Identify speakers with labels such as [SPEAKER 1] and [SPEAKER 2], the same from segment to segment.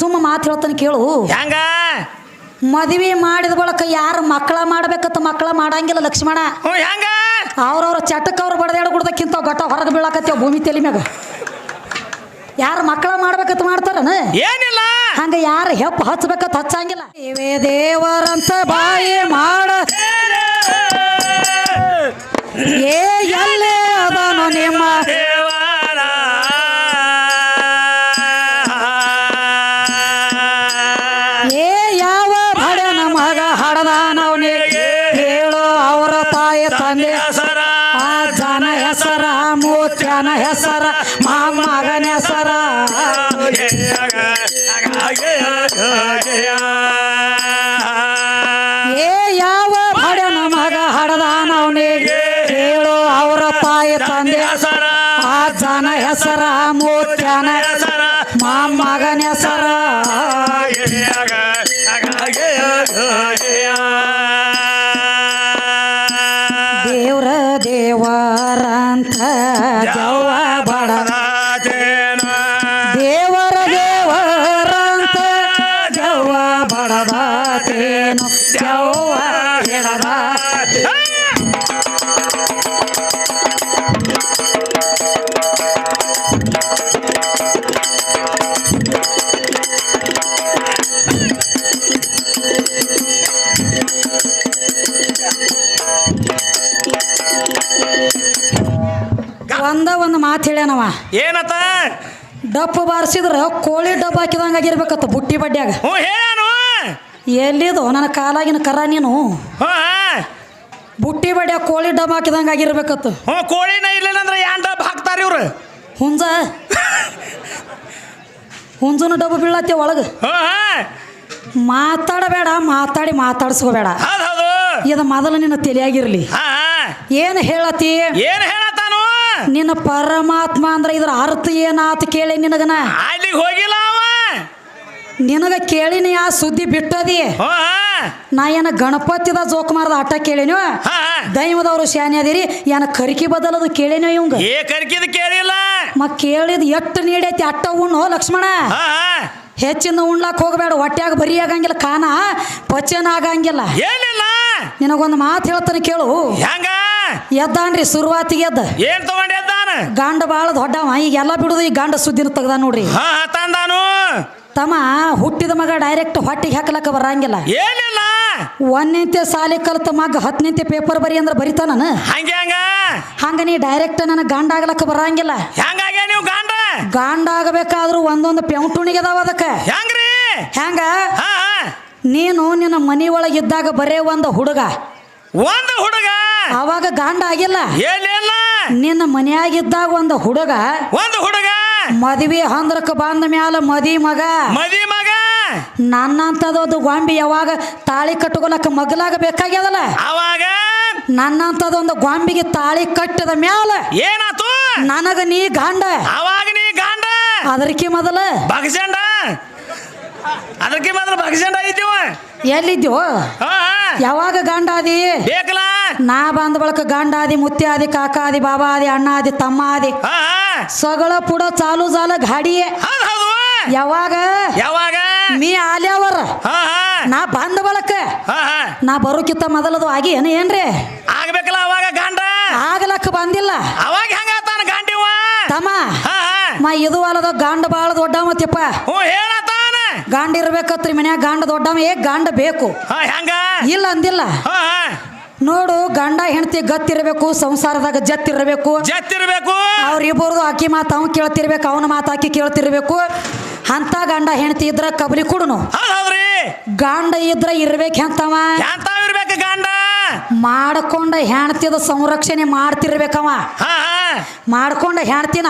[SPEAKER 1] ಸುಮ್ಮ ಮಾತು ಹೇಳ್ತಾನೆ ಕೇಳು.
[SPEAKER 2] ಹೆಂಗ?
[SPEAKER 1] ಮದುವೆ ಮಾಡಿದ ಬಳಕ ಯಾರು ಮಕ್ಕಳ ಮಾಡ್ಬೇಕತ್ತ ಮಕ್ಕಳ ಮಾಡಂಗಿಲ್ಲ ಲಕ್ಷ್ಮಣ.
[SPEAKER 2] ಹ್ಞೂ ಹೆಂಗ?
[SPEAKER 1] ಅವ್ರವ್ರ ಚಟಕ್ಕೆ ಅವ್ರು ಬಡದಾಡ ಗುಡ್ದಕ್ಕಿಂತ ಗೊಟ್ಟ ಹೊರಗೆ ಬೀಳಾಕತ್ತೇವ ಭೂಮಿ ತೆಲಿ ಮ್ಯಾಗ. ಯಾರು ಮಕ್ಕಳ ಮಾಡ್ಬೇಕಂತ ಮಾಡ್ತಾರನ?
[SPEAKER 2] ಏನಿಲ್ಲ.
[SPEAKER 1] ಹಂಗ ಯಾರು ಹೆಪ್ಪ ಹಚ್ಬೇಕಂತ ಹಚ್ಚಂಗಿಲ್ಲ. ಇವೇ ದೇವರಂತ ಬಾಯಿ ಮಾಡ. ಏ ಎಲ್ಲೇ ಅದಾನೋ ನಿಮ್ಮ ಮೂತ್ಯನ ಹೆಸರ ಮಾಮಗನ ಹೆಸರ ಒಂದ ಒಂದು ಮಾತು ಹೇಳ್ಯಾನವ.
[SPEAKER 2] ಏನತ್ತ
[SPEAKER 1] ಡಪ್ಪು ಬಾರಿಸಿದ್ರ ಕೋಳಿ ಡಬ್ಬ ಹಾಕಿದಂಗ ಆಗಿರ್ಬೇಕತ್ತ ಬುಟ್ಟಿ ಬಡ್ಡ್ಯಾಗ
[SPEAKER 2] ಹ್ಞೂ ಹೇಳಾನು
[SPEAKER 1] ಎಲ್ಲಿದು? ನನ್ನ ಕಾಲಾಗಿನ ಕರ ನೀನು. ಬುಟ್ಟಿ ಬಡಿಯ ಕೋಳಿ ಡಬ್ ಹಾಕಿದಂಗೆ ಆಗಿರ್ಬೇಕತ್ತು.
[SPEAKER 2] ಹ್ಞೂ ಕೋಳಿನ ಇರ್ಲಿಲ್ಲ ಅಂದ್ರೆ ಯಾನ್ ಡಬ್ ಹಾಕ್ತಾರೆ ಇವ್ರು?
[SPEAKER 1] ಹುಂಜ. ಹುಂಜನ ಡಬ್ಬ ಬೀಳತ್ತೆ ಒಳಗೆ. ಮಾತಾಡಬೇಡ ಮಾತಾಡಿ ಮಾತಾಡ್ಸ್ಕೋಬೇಡ.
[SPEAKER 2] ಹೌದು ಹೌದು.
[SPEAKER 1] ಇದು ಮೊದಲು ನಿನ್ನ ತಲೆಯಾಗಿರ್ಲಿ.
[SPEAKER 2] ಹಾ
[SPEAKER 1] ಏನು ಹೇಳತಿ
[SPEAKER 2] ಏನ್ ಹೇಳತ್ತಾನು?
[SPEAKER 1] ನಿನ್ನ ಪರಮಾತ್ಮ ಅಂದ್ರೆ ಇದ್ರ ಅರ್ಥ ಏನಾತ ಕೇಳಿ ನಿನಗನ?
[SPEAKER 2] ಅಲ್ಲಿಗೆ ಹೋಗಿಲ್ಲ ಅವ.
[SPEAKER 1] ನಿನಗ ಕೇಳಿನಿ ಆ ಸುದ್ದಿ ಬಿಟ್ಟದಿ?
[SPEAKER 2] ಹ್ಞೂ
[SPEAKER 1] ನಾ ಏನ ಗಣಪತಿದ ಜೋಕ್ ಮಾರದ ಆಟ ಕೇಳಿನೋ? ದೈವದವರು ಶಾನೆ ಅದಿರಿ ಏನ ಕರಿಕೆ ಬದಲದು ಕೇಳಿನೋ ಇವಂಗ?
[SPEAKER 2] ಏ ಕರ್ಕಿದ್ ಕೇಳಿಲ್ಲ.
[SPEAKER 1] ಮ ಕೇಳಿದ ಎಷ್ಟು ನೀಡೈತಿ ಅಟ್ಟ ಉಣ್ಣು ಲಕ್ಷ್ಮಣ?
[SPEAKER 2] ಹಾ
[SPEAKER 1] ಹೆಚ್ಚಿನ ಉಣ್ಲಾಕ್ ಹೋಗಬೇಡ ಹೊಟ್ಯಾಗ ಬರೀ ಆಗಂಗಿಲ್ಲ ಕಾನ ಪಚನ ಆಗಂಗಿಲ್ಲ.
[SPEAKER 2] ಏನಿಲ್ಲ.
[SPEAKER 1] ನಿನಗೊಂದು ಮಾತು ಹೇಳ್ತಾನೆ ಕೇಳು.
[SPEAKER 2] ಹೆಂಗ?
[SPEAKER 1] ಎದ್ದಾನ್ರಿ ಶುರುವಾತಿಗೆ ಎದ್ದ
[SPEAKER 2] ಏನ್
[SPEAKER 1] ಗಂಡ ಬಾಳ ದೊಡ್ಡವ ಈಗ ಎಲ್ಲ ಬಿಡುದು ಈ ಗಂಡ ಸುದ್ದಿನ ತೆಗ್ದ ನೋಡ್ರಿ.
[SPEAKER 2] ಹಾ ತಂದಾನು.
[SPEAKER 1] ತಮ್ಮ ಹುಟ್ಟಿದ ಮಗ ಡೈರೆಕ್ಟ್ ಹೊಟ್ಟಿಗೆ ಹಾಕಲಕ್ಕ ಬರಂಗಿಲ್ಲ.
[SPEAKER 2] ಏನಿಲ್ಲ.
[SPEAKER 1] ಒಂದನಿಂತೆ ಸಾಲಿ ಕಲ್ತ ಮಗ ಹತ್ತನಿಂತೆ ಪೇಪರ್ ಬರಿ ಅಂದ್ರೆ ಬರಿತಾನ
[SPEAKER 2] ಹಂಗೆ ಹಂಗ.
[SPEAKER 1] ಹಂಗ ನೀ ಡೈರೆಕ್ಟ್ ನನ್ನ ಗಂಡ ಆಗ್ಲಕ್ಕ ಬರಂಗಿಲ್ಲ.
[SPEAKER 2] ಹೆಂಗಾಗೆ ನೀವು ಗಂಡ?
[SPEAKER 1] ಗಂಡ ಆಗಬೇಕಾದ್ರೂ ಒಂದೊಂದು ಪೆಂಟುಣಿಗೆ ಅದಾವ ಅದಕ್ಕೆ.
[SPEAKER 2] ಹೆಂಗ್ರಿ?
[SPEAKER 1] ಹೆಂಗ? ನೀನು ನಿನ್ನ ಮನಿ ಒಳಗಿದ್ದಾಗ ಬರೇ ಒಂದು ಹುಡುಗ.
[SPEAKER 2] ಒಂದು ಹುಡುಗ.
[SPEAKER 1] ಅವಾಗ ಗಂಡ ಆಗಿಲ್ಲ.
[SPEAKER 2] ಏನಿಲ್ಲ
[SPEAKER 1] ನಿನ್ನ ಮನೆಯಾಗಿದ್ದಾಗ ಒಂದು ಹುಡುಗ.
[SPEAKER 2] ಒಂದು ಹುಡುಗ.
[SPEAKER 1] ಮದುವೆ ಹಂದ್ರಕ್ಕೆ ಬಂದ ಮ್ಯಾಲ ಮದಿ ಮಗ.
[SPEAKER 2] ಮದಿ ಮಗ.
[SPEAKER 1] ನನ್ನಂತದೊಂದು ಗೊಂಬಿ ಯಾವಾಗ ತಾಳಿ ಕಟ್ಕೊಳಕ ಮಗಲಾಗ ಬೇಕಾಗ್ಯದಲ್ಲ
[SPEAKER 2] ಅವಾಗ?
[SPEAKER 1] ನನ್ನಂತದೊಂದು ಗೊಂಬಿಗೆ ತಾಳಿ ಕಟ್ಟಿದ ಮ್ಯಾಲ
[SPEAKER 2] ಏನಾತು?
[SPEAKER 1] ನನಗ ನೀ ಗಂಡ.
[SPEAKER 2] ಅವಾಗ ನೀ ಗಂಡ.
[SPEAKER 1] ಅದಕ್ಕೆ ಮೊದಲ.
[SPEAKER 2] ಬಗಸಂಡ ಅದಕ್ಕೆ ಮೊದಲು ಬಗಸಂಡ ಇದ್ದೀವ
[SPEAKER 1] ಎಲ್ಲಿದ್ದೀವ
[SPEAKER 2] ಹಾ.
[SPEAKER 1] ಯಾವಾಗ ಗಂಡ ಆದಿ
[SPEAKER 2] ಬೇಕಲ್ಲ?
[SPEAKER 1] ನಾ ಬಂದ ಬಳಕ ಗಂಡ ಮುತ್ತಿಯಾದಿ ಕಾಕಾದಿ ಬಾಬಾದಿ ಅಣ್ಣಾದಿ ಆದಿ ಬಾಬಾ ಆದಿ ಅಣ್ಣ ಆದಿ ತಮ್ಮ ಆದಿ ಸಗಳ ಪುಡ ಚಾಲು ಜಾಲ ಗಾಡಿಯೇ. ಯಾವಾಗ?
[SPEAKER 2] ಯಾವಾಗ?
[SPEAKER 1] ಮೀ ಆಲ್ಯಾವರ. ನಾ ಬಂದ ಬಳಕ. ನಾ ಬರೋಕಿತ್ತ ಮೊದಲದು ಆಗಿ ಏನ ಏನ್ರಿ?
[SPEAKER 2] ಆಗ್ಬೇಕಲ್ಲ ಅವಾಗ ಗಂಡ
[SPEAKER 1] ಆಗಲಕ್ಕ ಬಂದಿಲ್ಲ.
[SPEAKER 2] ಅವಾಗ ಹೆಂಗ ಗಾಂಡಿವ
[SPEAKER 1] ತಮ್ಮ ಮಾ ಇದು ಅಲ್ಲದ ಗಂಡ ಬಾಳ ದೊಡ್ಡ ಮತ್ತಪ್ಪ.
[SPEAKER 2] ಹೇಳ.
[SPEAKER 1] ಗಂಡ ಇರ್ಬೇಕತ್ರಿ ಮನ್ಯಾಗ ಗಂಡ ದೊಡ್ಡವ ಏ ಗಂಡ ಬೇಕು.
[SPEAKER 2] ಹೆಂಗ?
[SPEAKER 1] ಇಲ್ಲ ಅಂದಿಲ್ಲ. ನೋಡು ಗಂಡ ಹೆಂಡತಿ ಗತ್ತಿರಬೇಕು ಸಂಸಾರದಾಗ ಜತ್ತಿರಬೇಕು.
[SPEAKER 2] ಜತ್ತಿರ್ಬೇಕು.
[SPEAKER 1] ಅವ್ರಿಬ್ಬರದು ಅಕ್ಕಿ ಮಾತು ಅವ್ನು ಕೇಳ್ತಿರ್ಬೇಕು ಅವನ ಮಾತು ಆಕಿ ಕೇಳ್ತಿರ್ಬೇಕು. ಅಂತ ಗಂಡ ಹೆಂಡತಿ ಇದ್ರ ಕಬಲಿ ಕುಡುನು. ಗಾಂಡ ಇದ್ರ ಇರ್ಬೇಕು
[SPEAKER 2] ಇರ್ಬೇಕು ಗಂಡ?
[SPEAKER 1] ಮಾಡ್ಕೊಂಡ ಹೆಣ್ತಿದ ಸಂರಕ್ಷಣೆ ಮಾಡ್ತಿರ್ಬೇಕವ. ಮಾಡ್ಕೊಂಡ ಹೆಣ್ತಿನ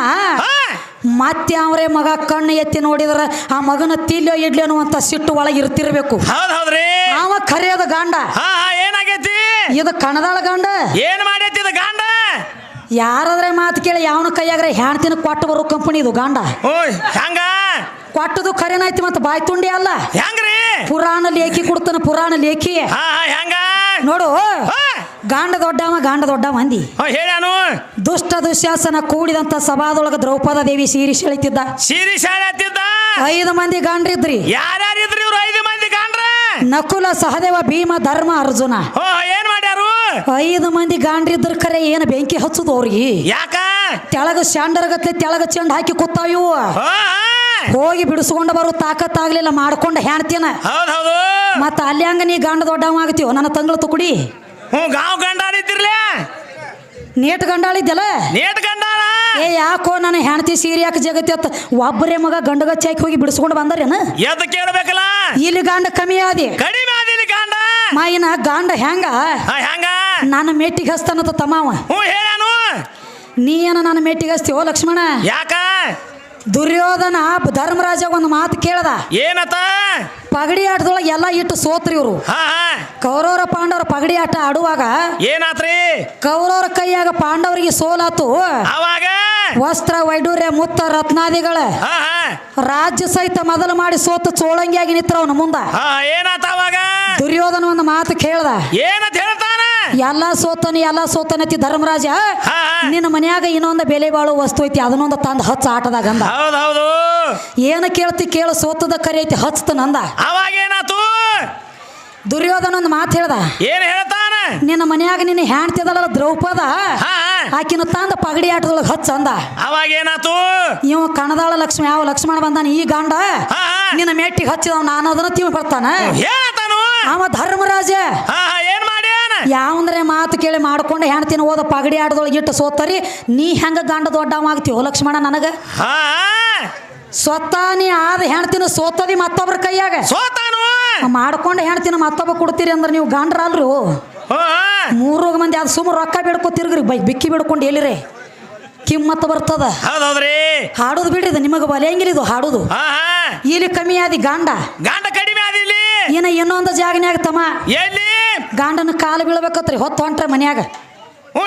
[SPEAKER 1] ಮತ್ತೆ ಅವರೇ ಮಗ ಕಣ್ಣು ಎತ್ತಿ ನೋಡಿದ್ರ ಆ ಮಗನ ತಿಲ್ಲೋ ಇಡ್ಲೇನು ಅಂತ ಸಿಟ್ಟು ಒಳಗೆ ಇರ್ತಿರ್ಬೇಕು. ಅವ ಕರೆಯೋದು ಗಾಂಡ.
[SPEAKER 2] ಏನಾಗೈತಿ?
[SPEAKER 1] ಇದು ಕಣದಾಳ ಗಂಡ.
[SPEAKER 2] ಏನ್ ಮಾಡೈತಿ ಇದು ಗಂಡ?
[SPEAKER 1] ಯಾರಾದ್ರೆ ಮಾತು ಕೇಳಿ ಯಾವನ ಕೈಯಾಗ್ರೆ ಹೆಣ್ತಿನ ಕೊಟ್ಟು ಬರೋ ಕಂಪನಿ ಇದು ಗಾಂಡ.
[SPEAKER 2] ಹೆಂಗ
[SPEAKER 1] ಕೊಟ್ಟದು ಕರೆನಾಯ್ತಿ ಮತ್ತೆ ಬಾಯ್ ತುಂಡಿ ಅಲ್ಲ.
[SPEAKER 2] ಹೆಂಗ್ರಿ
[SPEAKER 1] ಪುರಾಣ ಲೇಖಿ ಕೊಡ್ತಾನ ಪುರಾಣ ಲೇಖಿ. ನೋಡು. ಗಾಂಡ ದೊಡ್ಡವ ಗಾಂಡ ದೊಡ್ಡ ಮಂದಿ
[SPEAKER 2] ಹಾ, ಹೇಳ್ಯಾನು
[SPEAKER 1] ದುಷ್ಟ ದುಶ್ಯಾಸನ ಕೂಡಿದಂತ ಸಭಾದೊಳಗ ದ್ರೌಪದ ದೇವಿ ಸೀರಿ ಸೆಳಿತಿದ್ದ.
[SPEAKER 2] ಸೀರಿ ಶಾಲೆ
[SPEAKER 1] ಐದು ಮಂದಿ ಗಾಂಡ್ರಿದ್ರಿ.
[SPEAKER 2] ಯಾರ್ಯಾರಿದ್ರಿ ಇವ್ರು ಐದು ಮಂದಿ ಗಾಂಡ್ರ?
[SPEAKER 1] ನಕುಲ ಸಹದೇವ ಭೀಮ ಧರ್ಮ ಅರ್ಜುನ.
[SPEAKER 2] ಏನ್ ಮಾಡ್ಯಾರು?
[SPEAKER 1] ಐದು ಮಂದಿ ಗಾಂಡ್ರಿದ್ರ ಕರೆ ಏನು ಬೆಂಕಿ ಹಚ್ಚುದು ಅವ್ರಿಗೆ?
[SPEAKER 2] ಯಾಕ?
[SPEAKER 1] ತೆಳಗ ಶಾಂಡರ್ಗತ್ಲೆ ತೆಳಗ ಚೆಂಡ್ ಹಾಕಿ ಕೂತಾವ ಇವು. ಹೋಗಿ ಬಿಡಿಸ್ಕೊಂಡು ಬರೋ ತಾಕತ್ತಾಗ್ಲಿಲ್ಲ ಮಾಡ್ಕೊಂಡು ಹೆಣ್ತೀನ. ಮತ್ತ ಅಲ್ಲಿ ಹಂಗ ನೀ ಗಂಡ ದೊಡ್ಡವ ಆಗ್ತೀವ ನನ್ನ ತಂಗಳು ತುಕುಡಿ.
[SPEAKER 2] ಹ್ಞೂ ಗಾಂವ್ ಗಂಡಾರಿದ್ದಿರ್ಲೆ
[SPEAKER 1] ನೇಟ್ ಗಂಡಾಳಿದ್ದಲ್ಲ
[SPEAKER 2] ನೇಟ್ ಗಂಡಾಳ?
[SPEAKER 1] ಏ ಯಾಕೋ ನನ್ನ ಹೆಂಡತಿ ಸೀರೆ ಯಾಕೆ ಜಗತ್ತಿ ಅತ್ತ? ಒಬ್ಬರೇ ಮಗ ಗಂಡಗಚ್ಚಿ ಹಾಕಿ ಹೋಗಿ ಬಿಡಿಸ್ಕೊಂಡು ಬಂದಾರೇನ?
[SPEAKER 2] ಎದ್ದು ಕೇಳ್ಬೇಕಲ್ಲ?
[SPEAKER 1] ಇಲ್ಲಿ ಗಂಡ ಕಮ್ಮಿ ಆದಿ.
[SPEAKER 2] ಕಡಿಮೆ ಆದಿಲ್ಲ ಗಂಡ.
[SPEAKER 1] ಮಾಯಿನ ಗಂಡ ಹೆಂಗ?
[SPEAKER 2] ಹಾ, ಹೆಂಗ?
[SPEAKER 1] ನನ್ನ ಮೇಟಿಗೆ ಹಸ್ತಾನತ್ತ ತಮಾವ.
[SPEAKER 2] ಹ್ಞೂ ಹೇಳಾನು.
[SPEAKER 1] ನೀ ಏನ ನನ್ನ ಮೇಟಿಗೆ ಓ ಲಕ್ಷ್ಮಣ?
[SPEAKER 2] ಯಾಕ?
[SPEAKER 1] ದುರ್ಯೋಧನ ಧರ್ಮರಾಜ ಒಂದು ಮಾತು ಕೇಳದ.
[SPEAKER 2] ಏನತ?
[SPEAKER 1] ಪಗಡಿ ಆಟದೊಳಗೆ ಎಲ್ಲ ಇಟ್ಟು ಸೋತ್ರಿ ಇವರು. ಕೌರವರ ಪಾಂಡವರ ಪಗಡಿ ಆಟ ಆಡುವಾಗ
[SPEAKER 2] ಏನಾತ್ರಿ?
[SPEAKER 1] ಕೌರವರ ಕೈಯಾಗ ಪಾಂಡವರಿಗೆ ಸೋಲಾತು.
[SPEAKER 2] ಅವಾಗ?
[SPEAKER 1] ವಸ್ತ್ರ ವೈಡೂರ್ಯ ಮುತ್ತ ರತ್ನಾದಿಗಳ. ರಾಜ್ಯ ಸಹಿತ ಮೊದಲು ಮಾಡಿ ಸೋತು ಚೋಳಂಗಿಯಾಗಿ ನಿಂತ್ರವನ ಮುಂದ.
[SPEAKER 2] ಹಾ ಏನಾತ ಅವಾಗ?
[SPEAKER 1] ದುರ್ಯೋಧನ ಒಂದು ಮಾತು ಕೇಳ್ದ.
[SPEAKER 2] ಏನಂತ
[SPEAKER 1] ಎಲ್ಲ ಸೋತನ ಎಲ್ಲ ಸೋತನತಿ ಧರ್ಮರಾಜ.
[SPEAKER 2] ಹಾ ಹಾ.
[SPEAKER 1] ನಿನ್ನ ಮನ್ಯಾಗ ಇನ್ನೊಂದು ಬೆಲೆ ಬಾಳು ವಸ್ತು ಐತಿ ಅದನ್ನೊಂದು ತಂದು ಹಚ್ಚ ಆಟದಾಗ ಅಂದ. ಏನ ಕೇಳ್ತಿ ಕೇಳ ಸೋತದ ಕರಿ ಐತಿ
[SPEAKER 2] ಅವಾಗ ಏನಾತು
[SPEAKER 1] ದುರ್ಯೋಧನ ಒಂದು ಮಾತು ಹೇಳ್ದ.
[SPEAKER 2] ಏನ್ ಹೇಳ್ತಾನ?
[SPEAKER 1] ನಿನ್ನ ಮನ್ಯಾಗ ನಿನ್ನ ಹ್ಯಾಂಡ್ತಿದಲ್ಲ ದ್ರೌಪದ. ಆಕಿನ ತಂದ ಪಗಡಿ ಆಟದೊಳಗೆ ಹಚ್ಚ ಅಂದ.
[SPEAKER 2] ಅವಾಗ ಏನಾತು
[SPEAKER 1] ಇವ ಕಣದಾಳ ಲಕ್ಷ್ಮಿ ಯಾವ ಲಕ್ಷ್ಮಣ ಬಂದಾನ ಈ ಗಂಡ. ನಿನ್ನ ಮೆಟ್ಟಿಗೆ ಹಚ್ಚಿದ ನಾನು ಅದನ್ನ ಬರ್ತಾನ.
[SPEAKER 2] ಹೇಳತಾನು?
[SPEAKER 1] ಅವ ಧರ್ಮರಾಜ.
[SPEAKER 2] ಏನ್
[SPEAKER 1] ಯಾವಂದ್ರೆ ಮಾತು ಕೇಳಿ ಮಾಡ್ಕೊಂಡು ಹೆಣ್ತಿನ ಹೋದ ಪಗಡಿ ಆಡದೊಳಗೆ ಇಟ್ಟು ಸೋತರಿ ನೀ ಹೆಂಗ ಗಂಡ ದೊಡ್ಡವ ಓ ಲಕ್ಷ್ಮಣ ನನಗ? ಸ್ವತಃ ನೀ ಆದ ಹೆಣ್ತಿನ ಸೋತದಿ ಮತ್ತೊಬ್ಬರ ಕೈಯಾಗ?
[SPEAKER 2] ಸೋತಾನು.
[SPEAKER 1] ಮಾಡ್ಕೊಂಡು ಹೆಣ್ತಿನ ಮತ್ತೊಬ್ಬ ಕೊಡ್ತೀರಿ ಅಂದ್ರೆ ನೀವು ಗಂಡ್ರ ಅಲ್ರಿ
[SPEAKER 2] ಹಾ
[SPEAKER 1] ಮೂರು ಮಂದಿ ಅದು ಸುಮ್ಮ ರೊಕ್ಕ ಬಿಡ್ಕೊ ತಿರ್ಗ್ರಿ ಬೈ ಬಿಕ್ಕಿ ಬಿಡ್ಕೊಂಡು ಎಲ್ಲಿರಿ? ಕಿಮ್ಮತ್ತ ಬರ್ತದ. ಹಾಡೋದು ಬಿಡ್ರಿ ಇದು ನಿಮಗೆ ಬಲೆಯಂಗಿಲ್ಲ ಇದು ಹಾಡೋದು. ಇಲ್ಲಿ ಕಮ್ಮಿ ಆದಿ ಗಂಡ.
[SPEAKER 2] ಗಂಡ ಕಡಿಮೆ ಆದಿಲ್ಲಿ
[SPEAKER 1] ಇನ್ನ ಇನ್ನೊಂದು ಜಾಗನ್ಯಾಗ ತಮ್ಮ
[SPEAKER 2] ಎಲ್ಲಿ?
[SPEAKER 1] ಗಂಡನ ಕಾಲು ಬೀಳ್ಬೇಕತ್ರಿ ಹೊತ್ತು ಹೊಂಟ್ರೆ ಮನ್ಯಾಗ.
[SPEAKER 2] ಹ್ಞೂ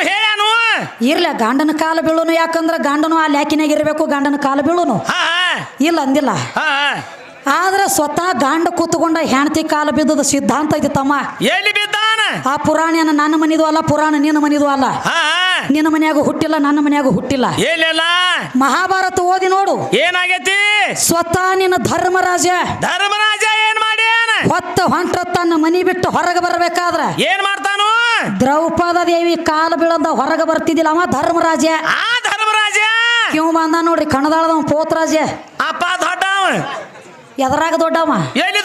[SPEAKER 1] ಇರ್ಲ ಗಂಡನ ಕಾಲು ಬೀಳುನು ಯಾಕಂದ್ರೆ ಗಾಂಡನು ಆ ಲ್ಯಾಕಿನಾಗ ಇರಬೇಕು ಗಂಡನ ಕಾಲು ಬೀಳುನು. ಇಲ್ಲ ಅಂದಿಲ್ಲ. ಆದ್ರೆ ಸ್ವತಃ ಗಂಡ ಕೂತ್ಕೊಂಡ ಹೆಂಡತಿ ಕಾಲು ಬಿದ್ದದ ಸಿದ್ಧಾಂತ ಇದೆ ತಮ್ಮ.
[SPEAKER 2] ಎಲ್ಲಿ ಬಿದ್ದಾನ?
[SPEAKER 1] ಆ ಪುರಾಣ ನನ್ನ ಮನಿದು ಅಲ್ಲ ಪುರಾಣ ನಿನ್ನ ಮನಿದು ಅಲ್ಲ. ನಿನ್ನ ಮನ್ಯಾಗ ಹುಟ್ಟಿಲ್ಲ ನನ್ನ ಮನ್ಯಾಗ ಹುಟ್ಟಿಲ್ಲ.
[SPEAKER 2] ಏನಿಲ್ಲ
[SPEAKER 1] ಮಹಾಭಾರತ ಓದಿ ನೋಡು.
[SPEAKER 2] ಏನಾಗೈತಿ?
[SPEAKER 1] ಸ್ವತಃ ನಿನ್ನ ಧರ್ಮರಾಜ
[SPEAKER 2] ಧರ್ಮರಾಜ
[SPEAKER 1] ಹೊತ್ತ ಹೊಂಟ ತನ್ನ ಮನಿ ಬಿಟ್ಟು ಹೊರಗೆ ಬರಬೇಕಾದ್ರೆ
[SPEAKER 2] ಏನ್ ಮಾಡ್ತಾನು?
[SPEAKER 1] ದ್ರೌಪದ ದೇವಿ ಕಾಲು ಬೀಳದ ಹೊರಗೆ ಬರ್ತಿದ್ದಿಲ್ಲ ಅವ ಧರ್ಮರಾಜ.
[SPEAKER 2] ಆ ಧರ್ಮರಾಜ?
[SPEAKER 1] ಇವ್ ಬಂದ ನೋಡ್ರಿ ಕಣದಾಳದ ಪೋತ್ರಾಜ.
[SPEAKER 2] ಅಪ್ಪ ದೊಡ್ಡವ.
[SPEAKER 1] ಎದರಾಗ ದೊಡ್ಡವ?
[SPEAKER 2] ಎಲ್ಲಿ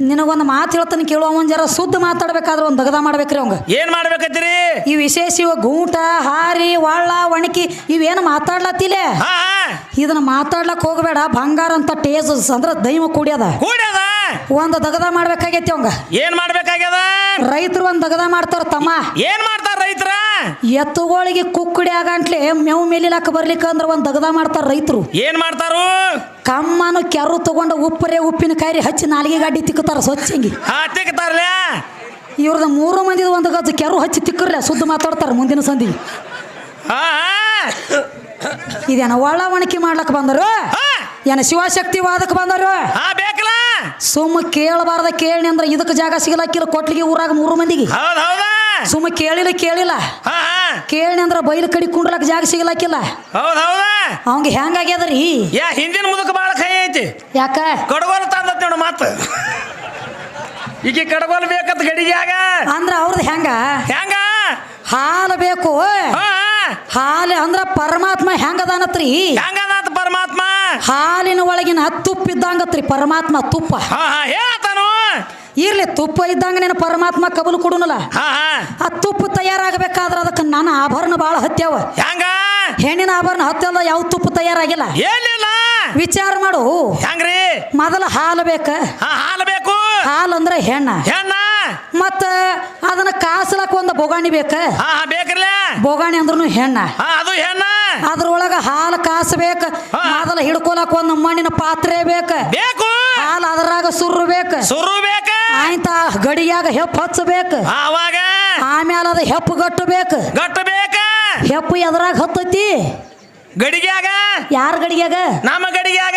[SPEAKER 1] ನಿನಗೊಂದು ಮಾತು ಹೇಳ್ತಾನೆ ಕೇಳು ಅವನ್ ಜರ ಶುದ್ಧ ಮಾತಾಡ್ಬೇಕಾದ್ರೆ ಒಂದು ದಗದ ಮಾಡ್ಬೇಕ್ರಿ ಅವಂಗ.
[SPEAKER 2] ಏನ್ ಮಾಡ್ಬೇಕತ್ತೀರಿ?
[SPEAKER 1] ಈ ವಿಶೇಷ ಇವ ಗೂಟ ಹಾರಿ ಒಳ್ಳ ಒಣಕಿ ಇವೇನು ಮಾತಾಡ್ಲತ್ತಿಲೆ?
[SPEAKER 2] ಹಾ.
[SPEAKER 1] ಇದನ್ನ ಮಾತಾಡ್ಲಕ್ ಹೋಗಬೇಡ ಬಂಗಾರ ಅಂತ ಟೇಜ್ ಅಂದ್ರ ದೈವ ಕೂಡ್ಯದ
[SPEAKER 2] ಕೂಡ್ಯದ
[SPEAKER 1] ಒಂದು ದಗದ ಮಾಡ್ಬೇಕಾಗೈತಿ ಅವಂಗ.
[SPEAKER 2] ಏನ್ ಮಾಡ್ಬೇಕಾಗ್ಯದ?
[SPEAKER 1] ರೈತರು ಒಂದ್ ದಗದ ಮಾಡ್ತಾರ ತಮ್ಮ.
[SPEAKER 2] ಏನ್ ಮಾಡ್ತಾರ ರೈತರ?
[SPEAKER 1] ಎತ್ತುಗಳಿಗೆ ಕುಕ್ಕುಡಿ ಆಗಂಟ್ಲೆ ಮೇವು ಮೇಲಿಲಾಕ ಬರ್ಲಿಕ್ಕ ಅಂದ್ರೆ ಒಂದ್ ದಗದ ಮಾಡ್ತಾರ ರೈತರು.
[SPEAKER 2] ಏನ್ ಮಾಡ್ತಾರು?
[SPEAKER 1] ಕಮ್ಮನು ಕೆರು ತಗೊಂಡು ಉಪ್ಪರೆ ಉಪ್ಪಿನ ಕಾಯಿ ಹಚ್ಚಿ ನಾಲಿಗೆ ಗಾಡಿ ತಿಕ್ಕತಾರ ಸ್ವಚ್ಛಂಗಿ
[SPEAKER 2] ಹಾ ತಿಕ್ತಾರ್ಲ
[SPEAKER 1] ಇವ್ರದ ಮೂರು ಮಂದಿ ಒಂದು ಗಜ್ಜು ಕೆರು ಹಚ್ಚಿ ತಿಕ್ಕರ್ಲೆ ಸುದ್ದ ಮಾತಾಡ್ತಾರ ಮುಂದಿನ ಸಂದಿ.
[SPEAKER 2] ಹಾ.
[SPEAKER 1] ಇದೇನ ಒಳ ಒಣಕಿ ಮಾಡ್ಲಕ್ ಬಂದರು? ಏನ ಶಿವಶಕ್ತಿ ವಾದಕ್ಕೆ ಬಂದರು?
[SPEAKER 2] ಹಾ ಬೇಕಲ್ಲ?
[SPEAKER 1] ಸುಮ್ಮ ಕೇಳಬಾರ್ದ ಕೇಳಿ ಅಂದ್ರೆ ಇದಕ್ಕೆ ಜಾಗ ಸಿಗಲಕ್ಕಿಲ್ಲ ಕೊಟ್ಲಿಗೆ ಊರಾಗ ಮೂರು ಮಂದಿಗೆ.
[SPEAKER 2] ಹೌದ್ ಹೌದಾ?
[SPEAKER 1] ಸುಮ್ಮ ಕೇಳಿಲ್ಲ ಕೇಳಿಲ್ಲ.
[SPEAKER 2] ಹಾ ಹಾ.
[SPEAKER 1] ಕೇಳಿ ಅಂದ್ರೆ ಬೈಲು ಕಡಿ ಕುಂಡ್ಲಕ್ ಜಾಗ ಸಿಗಲಕ್ಕಿಲ್ಲ
[SPEAKER 2] ಹೌದ್ ಹೌದಾ?
[SPEAKER 1] ಅವಂಗ ಹೆಂಗಾಗ್ಯದ್ರಿ
[SPEAKER 2] ಯಾ ಹಿಂದಿನ ಮುದಕ ಬಾಳ ಕೈ ಐತಿ.
[SPEAKER 1] ಯಾಕ?
[SPEAKER 2] ಕಡಗೋಲ್ ತಂದತ್ ನೋಡು ಮಾತು. ಈಗ ಕಡಗೋಲ್ ಬೇಕತ್ ಗಡಿಗ್ಯಾಗ
[SPEAKER 1] ಅಂದ್ರ ಅವ್ರದ್ದು ಹೆಂಗ?
[SPEAKER 2] ಹೆಂಗ?
[SPEAKER 1] ಹಾಲು ಬೇಕು.
[SPEAKER 2] ಹಾ
[SPEAKER 1] ಹಾಲು ಅಂದ್ರ ಪರಮಾತ್ಮ ಹೆಂಗದಾನತ್ರಿ
[SPEAKER 2] ಹೆಂಗ
[SPEAKER 1] ಹಾಲಿನ ಒಳಗಿನ ತುಪ್ಪ ಇದ್ದಂಗತ್ರಿ ಪರಮಾತ್ಮ ತುಪ್ಪ.
[SPEAKER 2] ಹೇಳತಾನು
[SPEAKER 1] ಇರ್ಲಿ ತುಪ್ಪ ಇದ್ದಂಗ ನೀನು ಪರಮಾತ್ಮ ಕಬಲು ಕೊಡುನಲ್ಲ. ಆ ತುಪ್ಪ ತಯಾರಾಗಬೇಕಾದ್ರೆ ಅದಕ್ಕೆ ನನ್ನ ಆಭರಣ ಭಾಳ ಹತ್ಯಾವ.
[SPEAKER 2] ಹೆಂಗ?
[SPEAKER 1] ಹೆಣ್ಣಿನ ಆಭರಣ ಹತ್ಯಲ್ಲ ಯಾವ ತುಪ್ಪ ತಯಾರಾಗಿಲ್ಲ.
[SPEAKER 2] ಏನಿಲ್ಲ.
[SPEAKER 1] ವಿಚಾರ ಮಾಡು.
[SPEAKER 2] ಹೆಂಗ್ರಿ?
[SPEAKER 1] ಮೊದಲ ಹಾಲು ಬೇಕ.
[SPEAKER 2] ಹಾಲು ಬೇಕು.
[SPEAKER 1] ಹಾಲು ಅಂದ್ರೆ ಹೆಣ್ಣ.
[SPEAKER 2] ಹೆಣ್ಣ?
[SPEAKER 1] ಮತ್ತ ಅದನ್ನ ಕಾಸಲಕ್ಕ ಒಂದು ಬೋಗಾಣಿ ಬೇಕ.
[SPEAKER 2] ಬೇಕ್ರಲ್ಲ
[SPEAKER 1] ಬೊಗಾಣಿ ಅಂದ್ರೂ ಹೆಣ್ಣ.
[SPEAKER 2] ಅದು ಹೆಣ್ಣ.
[SPEAKER 1] ಅದ್ರೊಳಗ ಹಾಲು ಕಾಸಬೇಕ
[SPEAKER 2] ಬೇಕ
[SPEAKER 1] ಮೊದಲ ಹಿಡ್ಕೊಳಕ್ ಒಂದು ಮಣ್ಣಿನ ಪಾತ್ರೆ ಬೇಕ.
[SPEAKER 2] ಬೇಕು.
[SPEAKER 1] ಹಾಲು ಅದ್ರಾಗ ಸುರ್ರು ಬೇಕ.
[SPEAKER 2] ಸುರ್ರು ಬೇಕ.
[SPEAKER 1] ಆಯ್ತ ಗಡಿಯಾಗ ಹೆಪ್ಪ ಹಚ್ಚಬೇಕ.
[SPEAKER 2] ಆವಾಗ.
[SPEAKER 1] ಆಮೇಲೆ ಅದ ಹೆಪ್ಪು ಗಟ್ಟು ಬೇಕ.
[SPEAKER 2] ಗಟ್ಟು ಬೇಕ.
[SPEAKER 1] ಹೆಪ್ಪು ಎದ್ರಾಗ ಹತ್ತೈತಿ.
[SPEAKER 2] ಗಡಿಗ್ಯಾಗ.
[SPEAKER 1] ಯಾರ ಗಡಿಗ್ಯಾಗ?
[SPEAKER 2] ನಮ್ಮ ಗಡಿಗ್ಯಾಗ.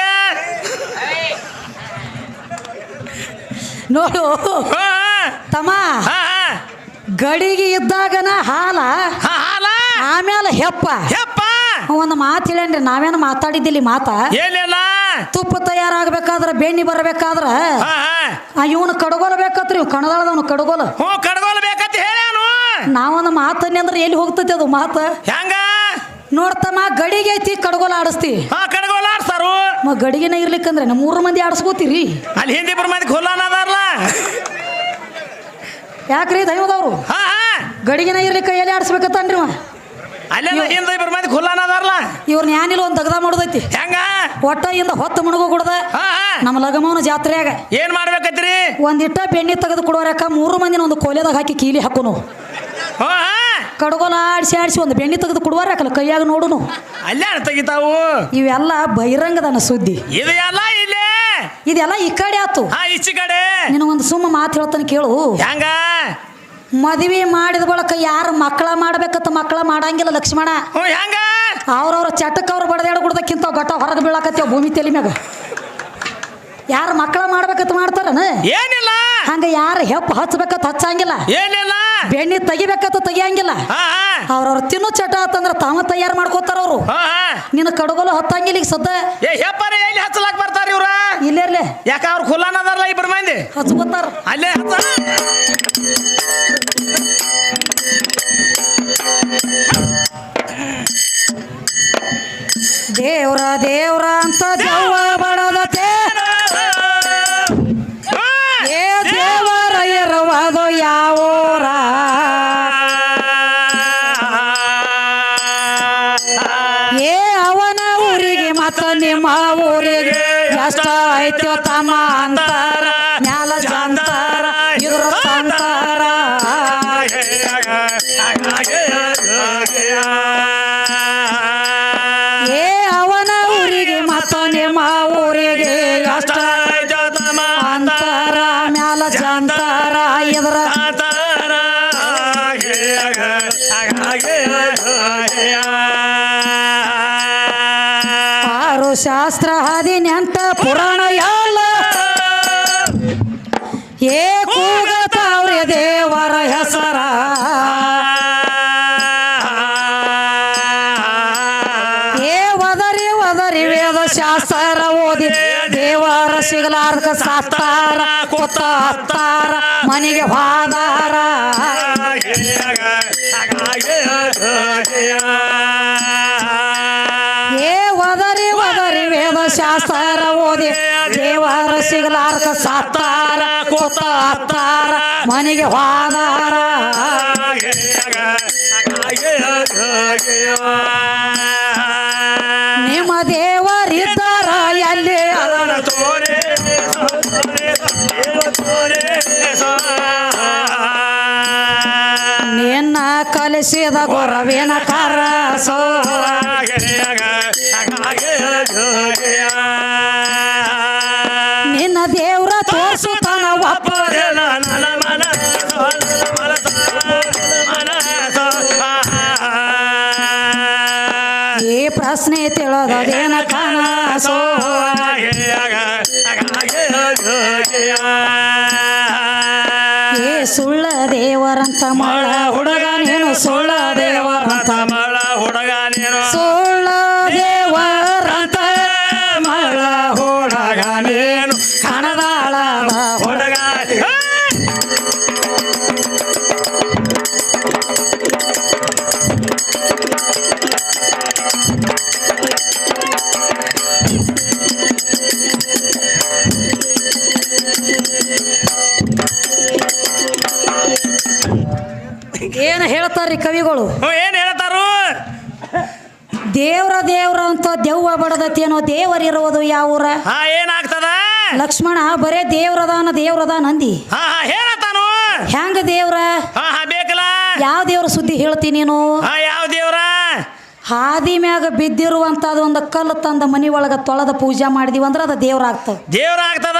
[SPEAKER 1] ನೋಡು. ತಮ್ಮ ಗಡಿಗೆ ಇದ್ದಾಗನ ಹಾಲ
[SPEAKER 2] ಹಾಲ.
[SPEAKER 1] ಆಮೇಲೆ ಹೆಪ್ಪ.
[SPEAKER 2] ಯಪ್ಪ
[SPEAKER 1] ಒಂದು ಮಾತು ಹೇಳೇನ್ರಿ. ನಾವೇನು ಮಾತಾಡಿದ್ದಿಲ್ಲಿ ಮಾತ?
[SPEAKER 2] ಏನಿಲ್ಲ?
[SPEAKER 1] ತುಪ್ಪ ತಯಾರಾಗಬೇಕಾದ್ರೆ ಬೆಣ್ಣಿ ಬರಬೇಕಾದ್ರ ಇವನು ಕಡಗೋಲ ಬೇಕತ್ರಿ ಇವ್ ಕಣದಾಳದವನು ಕಡಗೋಲ.
[SPEAKER 2] ಹ್ಞೂ ಕಡ್ಗೋಲ್ ಬೇಕಂತ ಹೇಳ್ಯಾನು
[SPEAKER 1] ನಾವೊಂದು ಮಾತನ್ನ ಅಂದ್ರೆ ಎಲ್ಲಿ ಹೋಗ್ತೈತಿ ಅದು ಮಾತ?
[SPEAKER 2] ಹೆಂಗ?
[SPEAKER 1] ನೋಡ್ತಮ್ಮ ಗಡಿಗೆ ಐತಿ ಕಡಗೋಲ ಆಡಿಸ್ತಿ.
[SPEAKER 2] ಹಾ ಕಡ್ಗೋಲ್ ಆಡ್ಸಾರು
[SPEAKER 1] ಮ ಗಡಿಗೆನ ಇರ್ಲಿಕ್ಕಂದ್ರೆ ನಮ್ಮ ಮೂರು ಮಂದಿ ಆಡಿಸ್ಕೋತೀರಿ.
[SPEAKER 2] ಅಲ್ಲಿ ಹಿಂದಿ ಇಬ್ಬರು ಮಂದಿ ಅದಾರಲ್ಲ
[SPEAKER 1] ಯಾಕ್ರಿ ದೈವದವ್ರು?
[SPEAKER 2] ಹಾ ಹಾ.
[SPEAKER 1] ಗಡಿಗೆನ ಇರ್ಲಿಕ್ಕ ಎಲ್ಲಿ ಆಡಿಸ್ಬೇಕತ್ತನ್ರಿ
[SPEAKER 2] ಅಲ್ಲೇ ಹಿಂದಿ ಇಬ್ಬರು ಮಂದಿ ಅದಾರಲ್ಲ
[SPEAKER 1] ಇವ್ರನ್ನ ಯಾನಿಲ್ಲ ಒಂದು ತಗದ ಮಾಡೋದೈತಿ.
[SPEAKER 2] ಹೆಂಗ?
[SPEAKER 1] ಹೊಟ್ಟೆಯಿಂದ ಹೊತ್ತು ಮುಣಗು ಕುಡ್ದ. ನಮ್ಮ ಲಗಮವನ ಜಾತ್ರೆಯಾಗ.
[SPEAKER 2] ಏನ್ ಮಾಡ್ಬೇಕತ್ರಿ
[SPEAKER 1] ಒಂದಿಟ್ಟ ಬೆಣ್ಣೆ ತೆಗೆದು ಕೊಡೋರಕ್ಕ ಮೂರು ಮಂದಿನ ಒಂದು ಕೋಲೆದಾಗ ಹಾಕಿ ಕೀಲಿ ಹಾಕೋನು. ಕಡಗೋಲ ಆಡಿಸಿ ಆಡಿಸಿ ಒಂದು ಬೆಣ್ಣಿ ತೆಗೆದು ಕೊಡುವಾರಕ್ಕಲ್ಲ ಕೈಯಾಗ ನೋಡುನು.
[SPEAKER 2] ಅಲ್ಲೇ ತೆಗಿತಾವು
[SPEAKER 1] ಇವೆಲ್ಲ ಬಹಿರಂಗದನ ಸುದ್ದಿ.
[SPEAKER 2] ಇದೆಲ್ಲ ಇಲ್ಲೇ?
[SPEAKER 1] ಇದೆಲ್ಲ ಈ ಕಡೆ ಆತು.
[SPEAKER 2] ಈಚೆ ಕಡೆ.
[SPEAKER 1] ನಿನಗೊಂದು ಸುಮ್ಮ ಮಾತು ಹೇಳ್ತಾನೆ ಕೇಳು.
[SPEAKER 2] ಹೆಂಗ?
[SPEAKER 1] ಮದುವೆ ಮಾಡಿದ ಬಳಕ ಯಾರು ಮಕ್ಕಳ ಮಾಡ್ಬೇಕತ್ತ ಮಕ್ಕಳ ಮಾಡಂಗಿಲ್ಲ ಲಕ್ಷ್ಮಣ.
[SPEAKER 2] ಹ್ಯಾಂಗ ಹೆಂಗ?
[SPEAKER 1] ಅವ್ರವ್ರ ಚಟಕ್ಕೆ ಅವ್ರು ಬಡದಾಡ ಕುಡ್ದಕ್ಕಿಂತ ಗಟ್ಟ ಹೊರಗೆ ಬೀಳಾಕತ್ತೇವ ಭೂಮಿ ತೆಲಿ ಮ್ಯಾಗ. ಯಾರು ಮಕ್ಕಳ ಮಾಡ್ಬೇಕಂತ ಮಾಡ್ತಾರನ?
[SPEAKER 2] ಏನಿಲ್ಲ.
[SPEAKER 1] ಹಂಗ ಯಾರು ಹೆಪ್ಪ ಹಚ್ಬೇಕತ್ತ ಹಚ್ಚಂಗಿಲ್ಲ.
[SPEAKER 2] ಏನಿಲ್ಲ.
[SPEAKER 1] ಬೆಣ್ಣೆ ತೆಗಿಬೇಕತ್ತ ತೆಗಿಯಂಗಿಲ್ಲ. ಅವ್ರವ್ರ ತಿನ್ನೋ ಚಟ ಅಂತಂದ್ರೆ ತಾವ ತಯಾರು ಮಾಡ್ಕೋತಾರ ಅವರು. ನಿನ್ನ ಕಡಗೋಲು ಹತ್ತಂಗಿಲ್ಲ ಈಗ ಸದ್ದ.
[SPEAKER 2] ಎಲ್ಲಿ ಹಚ್ಚಲಾಕ್ ಬರ್ತಾರ ಇವ್ರ?
[SPEAKER 1] ಇಲ್ಲೇರ್ಲೆ
[SPEAKER 2] ಯಾಕ ಅವ್ರ ಖುಲ್ಲಾನ ಅದಾರಲ್ಲ ಇಬ್ಬರು ಮಂದಿ?
[SPEAKER 1] ಹಚ್ಕೋತಾರ
[SPEAKER 2] ಅಲ್ಲೇ ಹಚ್ಚ.
[SPEAKER 1] ದೇವ್ರ ದೇವ್ರ ಅಂತ ಜವ್ವ ಶಾಸ್ತ್ರ ಹದಿನೆಂಟ ಪುರಾಣ ಎಲ್ಲ ಏ ಕೂಗತಾವ್ರಿ ದೇವರ ಹೆಸರ. ಏ ವದರಿ ವದರಿ ವೇದ ಶಾಸ್ತ್ರ ಓದಿ ದೇವರ ಸಿಗಲಾರ್ಕ ಸಾತ್ತಾರ, ಕೊತ್ತ ಹತ್ತಾರ ಮನೆಗೆ ಹೋದಾರ ಶಾಸ್ತ್ರ ಓದಿ ದೇವರ ಸಿಗಲಾರ್ಕ ಸಾತಾರ, ಕೊತ್ತ ಹತ್ತಾರ ಮನೆಗೆ ಹೋದಾರ. ನಿಮ್ಮ ದೇವರಿದ್ದಾರ ಎಲ್ಲಿ? ನಿನ್ನ ಕಲಿಸಿದ ಗುರವಿನ ಕರಸೋ. ಸುಳ್ಳ ದೇವರಂತ ಮಳ ಕವಿಗಳು
[SPEAKER 2] ಏನ್ ಹೇಳ್ತಾರು?
[SPEAKER 1] ದೇವ್ರ ದೇವ್ರ ಅಂತ ದೆವ್ವ ಬಡದತ್ತೇನೋ ದೇವರಿರುವುದು ಯಾವೂರ?
[SPEAKER 2] ಹಾ ಏನಾಗ್ತದ?
[SPEAKER 1] ಲಕ್ಷ್ಮಣ ಬರೇ ದೇವ್ರದಾನ ದೇವ್ರದಾನ ಅಂದಿ.
[SPEAKER 2] ಹಾ ಹಾ ಹೇಳತಾನು
[SPEAKER 1] ಹೆಂಗ ದೇವ್ರ?
[SPEAKER 2] ಹಾ ಹಾ ಬೇಕಲ್ಲ?
[SPEAKER 1] ಯಾವ ದೇವ್ರ ಸುದ್ದಿ ಹೇಳ್ತೀನಿ ನೀನು?
[SPEAKER 2] ಹಾ ಯಾವ ದೇವ್ರ?
[SPEAKER 1] ಹಾದಿ ಮ್ಯಾಗ ಬಿದ್ದಿರುವಂತದ ಒಂದು ಕಲ್ಲು ತಂದ ಮನಿ ಒಳಗ ತೊಳೆದ ಪೂಜೆ ಮಾಡಿದೀವಿ ಅಂದ್ರೆ ಅದು ದೇವ್ರ ಆಗ್ತದ.
[SPEAKER 2] ದೇವ್ರ ಆಗ್ತದ?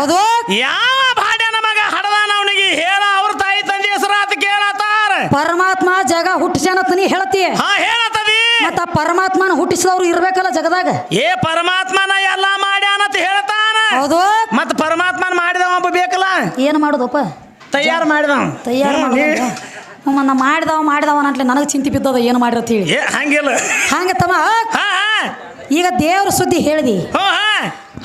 [SPEAKER 1] ಹೌದು
[SPEAKER 2] ಯಾವ ಭಾಡ್ಯ ಮಗ ಹಡದಾನ ಅವನಿಗೆ? ಹೇಳ ಅವ್ರ ತಾಯಿ ತಂದೆ ಹೆಸರಾತ ಕೇಳತ್ತಾರ.
[SPEAKER 1] ಪರಮಾತ್ಮ ಜಗ ಹುಟ್ಟಿಸ್ಯಾನತ್ ನೀ ಹೇಳ್ತಿ
[SPEAKER 2] ಹಾ ಹೇಳತ್ತದಿ.
[SPEAKER 1] ಮತ್ತ ಪರಮಾತ್ಮನ ಹುಟ್ಟಿಸಿದವ್ರು ಇರ್ಬೇಕಲ್ಲ ಜಗದಾಗ?
[SPEAKER 2] ಏ ಪರಮಾತ್ಮನ ಎಲ್ಲ ಮಾಡ್ಯಾನಂತ ಹೇಳ್ತಾನ
[SPEAKER 1] ಹೌದು.
[SPEAKER 2] ಮತ್ ಪರಮಾತ್ಮನ ಮಾಡಿದವ ಒಬ್ಬ ಬೇಕಲ್ಲ?
[SPEAKER 1] ಏನು ಮಾಡುದಪ್ಪ?
[SPEAKER 2] ತಯಾರು ಮಾಡಿದವ.
[SPEAKER 1] ತಯಾರು ಮಾಡಿ ನಮ್ಮನ್ನ ಮಾಡಿದವ ಮಾಡಿದವ ಅಂತಲೇ ನನಗೆ ಚಿಂತೆ ಬಿದ್ದದ ಏನು ಮಾಡಿರತ್ ಹೇಳಿ
[SPEAKER 2] ಏ ಹಂಗಿಲ್ಲ.
[SPEAKER 1] ಹಂಗ ತಮ್ಮ. ಈಗ ದೇವ್ರ ಸುದ್ದಿ ಹೇಳಿದಿ.
[SPEAKER 2] ಹೋ ಹಾ.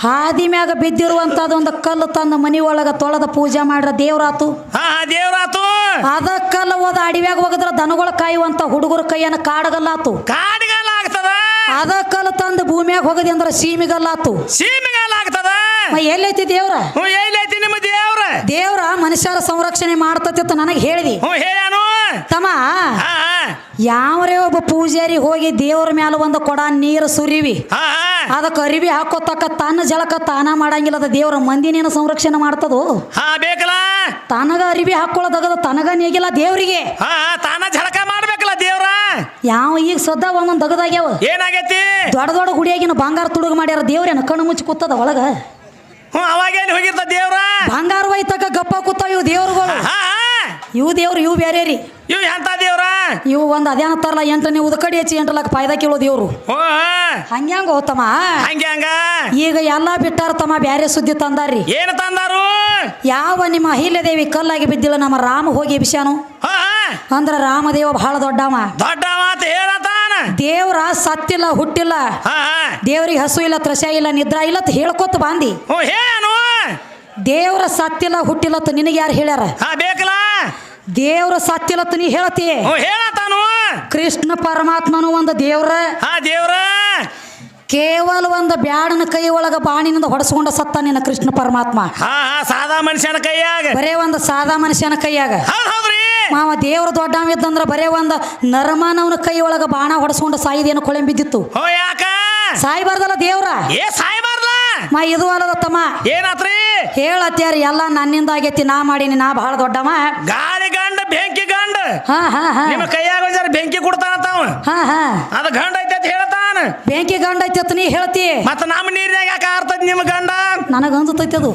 [SPEAKER 1] ಹಾದಿ ಮ್ಯಾಗ ಬಿದ್ದಿರುವಂತದ್ದು ಒಂದು ಕಲ್ಲು ತನ್ನ ಮನಿ ಒಳಗ ತೊಳೆದ ಪೂಜೆ ಮಾಡ್ರ ದೇವ್ರಾತು.
[SPEAKER 2] ಹಾ ದೇವ್ರಾತು.
[SPEAKER 1] ಅದ ಕಲ್ಲು ಹೋದ ಅಡಿವ್ಯಾಗ ಹೋಗದ್ರ ದನಗಳ ಕಾಯುವಂತ ಹುಡುಗರ ಕೈಯನ್ನ ಕಾಡಗಲ್ಲಾತು.
[SPEAKER 2] ಕಾಡಗಲ್ಲಾಗ್ತದ. ಆಗ್ತದ
[SPEAKER 1] ಅದ ಕಲ್ಲು ತಂದು ಭೂಮಿಯಾಗ ಹೋಗದಿ ಅಂದ್ರ ಸೀಮಿಗಲ್ಲಾತು.
[SPEAKER 2] ಸೀಮಿಗಲ್ಲಾಗ್ತದ. ಆಗ್ತದ
[SPEAKER 1] ಎಲ್ಲೈತಿ ದೇವ್ರ?
[SPEAKER 2] ಎಲ್ಲೈತಿ ನಿಮ್ಮ ದೇವ್ರ.
[SPEAKER 1] ದೇವ್ರ ಮನುಷ್ಯರ ಸಂರಕ್ಷಣೆ ಮಾಡ್ತತಿತ್ತ ನನಗೆ ಹೇಳಿದಿ. ತಮ್ಮ ಯಾವರೇ ಒಬ್ಬ ಪೂಜಾರಿ ಹೋಗಿ ದೇವ್ರ ಮ್ಯಾಲ ಒಂದು ಕೊಡ ನೀರು ಸುರಿವಿ.
[SPEAKER 2] ಹಾ.
[SPEAKER 1] ಅದಕ್ಕೆ ಅರಿವಿ ಹಾಕೋತಕ್ಕ ತನ್ನ ಜಳಕ ತಾನ ಮಾಡಂಗಿಲ್ಲ ಅದ ದೇವ್ರ ಮಂದಿನೇನ ಸಂರಕ್ಷಣೆ ಮಾಡ್ತದೋ?
[SPEAKER 2] ಹಾ ಬೇಕಲ್ಲ?
[SPEAKER 1] ತನಗ ಅರಿವಿ ತನಗ ನೇಗಿಲ್ಲ ದೇವರಿಗೆ.
[SPEAKER 2] ಹಾ ತಾನ ಜಳಕ ಮಾಡ್ಬೇಕಲ್ಲ ದೇವ್ರ?
[SPEAKER 1] ಯಾವ ಈಗ ಸದ್ದ ಒಂದೊಂದು ದಗದಾಗ್ಯಾವ.
[SPEAKER 2] ಏನಾಗೈತಿ?
[SPEAKER 1] ದೊಡ್ಡ ದೊಡ್ಡ ಗುಡಿಯಾಗಿನ ಬಂಗಾರ ತುಡುಗ ಮಾಡ್ಯಾರ ದೇವ್ರೇನ ಕಣ್ಣು ಮುಚ್ಚಿ ಕೂತದ ಒಳಗ?
[SPEAKER 2] ಹ್ಞೂ ಅವಾಗೇನು ಹೋಗಿರ್ತ ದೇವ್ರ?
[SPEAKER 1] ಬಂಗಾರ ಒಯ್ತಕ್ಕ ಗಪ್ಪ ಕೂತಾವ ಇವು ದೇವ್ರುಗಳು.
[SPEAKER 2] ಹಾ
[SPEAKER 1] ಇವು ದೇವ್ರು ಇವು ಬೇರೆ ರೀ
[SPEAKER 2] ಇವ್ ಎಂತ ದೇವ್ರ?
[SPEAKER 1] ಇವು ಒಂದು ಅದೇನತ್ತಾರಲ್ಲ ಎಂಟನೇ ಉದಕಡಿ ಹಚ್ಚಿ ಎಂಟು ಲಕ್ಷ ಫಾಯ್ದಾ ಕೇಳೋ ದೇವ್ರು
[SPEAKER 2] ಹಾ
[SPEAKER 1] ಹಂಗ್ಯಾಂಗ ಹೋತಮ್ಮ?
[SPEAKER 2] ಹಂಗೆ ಹಂಗ?
[SPEAKER 1] ಈಗ ಎಲ್ಲ ಬಿಟ್ಟಾರ ತಮ್ಮ ಬ್ಯಾರೆ ಸುದ್ದಿ ತಂದಾರ್ರಿ.
[SPEAKER 2] ಏನು ತಂದಾರು?
[SPEAKER 1] ಯಾವ ನಿಮ್ಮ ಅಹಿಲ್ಯದೇವಿ ಕಲ್ಲಾಗಿ ಬಿದ್ದಿಲ್ಲ ನಮ್ಮ ರಾಮ ಹೋಗಿ
[SPEAKER 2] ಹಾ
[SPEAKER 1] ಅಂದ್ರ ರಾಮದೇವ ಬಹಳ ದೊಡ್ಡವ.
[SPEAKER 2] ದೊಡ್ಡ ಮಾತು ಹೇಳತಾನ.
[SPEAKER 1] ದೇವ್ರ ಸತ್ತಿಲ್ಲ ಹುಟ್ಟಿಲ್ಲ. ದೇವ್ರಿಗೆ ಹಸು ಇಲ್ಲ ತ್ರಶ ಇಲ್ಲ ನಿದ್ರಾ ಇಲ್ಲ ಅಂತ ಹೇಳ್ಕೊತ ಬಾಂದಿ. ದೇವ್ರ ಸತ್ತಿಲ್ಲ ಹುಟ್ಟಿಲ್ಲ ನಿನಗೆ ಯಾರು ಹೇಳ್ಯಾರ?
[SPEAKER 2] ಬೇಕಲ್ಲ.
[SPEAKER 1] ದೇವ್ರ ಸತ್ಯಲತ್ತ ನೀ ಹೇಳ್ತಿ.
[SPEAKER 2] ಹೇಳತಾನು
[SPEAKER 1] ಕೃಷ್ಣ ಪರಮಾತ್ಮನು ಒಂದು ದೇವ್ರ.
[SPEAKER 2] ಹಾ ದೇವ್ರ.
[SPEAKER 1] ಕೇವಲ ಒಂದು ಬ್ಯಾಡನ ಕೈ ಒಳಗ ಬಾಣಿನಿಂದ ಹೊಡೆಸ್ಕೊಂಡ ಸತ್ತ ನಿನ್ನ ಕೃಷ್ಣ ಪರಮಾತ್ಮ.
[SPEAKER 2] ಹಾ ಹಾ ಸಾದಾ ಮನುಷ್ಯನ ಕೈಯಾಗ.
[SPEAKER 1] ಬರೇ ಒಂದು ಸಾದಾ ಮನುಷ್ಯನ ಕೈಯಾಗ. ಮಾವ ದೇವ್ರ ದೊಡ್ಡವ ಇದ್ದಂದ್ರ ಬರೇ ಒಂದು ನರಮಾನವನ ಕೈ ಒಳಗ ಬಾಣ ಹೊಡೆಸ್ಕೊಂಡ ಸಾಯಿದೇನು ಕೊಳೆ ಬಿದ್ದಿತ್ತು
[SPEAKER 2] ಯಾಕ?
[SPEAKER 1] ಸಾಯ್ಬಾರ್ದಲ್ಲ ದೇವ್ರ?
[SPEAKER 2] ಏ
[SPEAKER 1] ಮಾ ಇದು ಅಲ್ಲದ ತಮ್ಮ.
[SPEAKER 2] ಏನಾತ್ರಿ?
[SPEAKER 1] ಹೇಳತ್ಯಾರ ಎಲ್ಲ ನನ್ನಿಂದ ಆಗೇತಿ ನಾ ಮಾಡೀನಿ ನಾ ಬಹಳ ದೊಡ್ಡವ.
[SPEAKER 2] ಗಾಳಿ
[SPEAKER 1] ಹಾ ಹಾ ಹಾ.
[SPEAKER 2] ನಿಮ್ಮ ಕೈಯಾಗ ಜರ ಬೆಂಕಿ ಕೊಡ್ತಾನಂತಾವ
[SPEAKER 1] ಹಾ ಹಾ.
[SPEAKER 2] ಅದ ಗಂಡ ಐತೆ ಅಂತ ಹೇಳ್ತಾನ.
[SPEAKER 1] ಬೆಂಕಿ ಗಂಡ ಐತಿ ಅಂತ ನೀ ಹೇಳ್ತಿ.
[SPEAKER 2] ಮತ್ತ ನಮ್ಮ ನೀರಿನಾಗ ಯಾಕೆ ಆರ್ತದ ನಿಮ್ಮ ಗಂಡ?
[SPEAKER 1] ನನಗ ಅನ್ಸತೈತಿ ಅದು.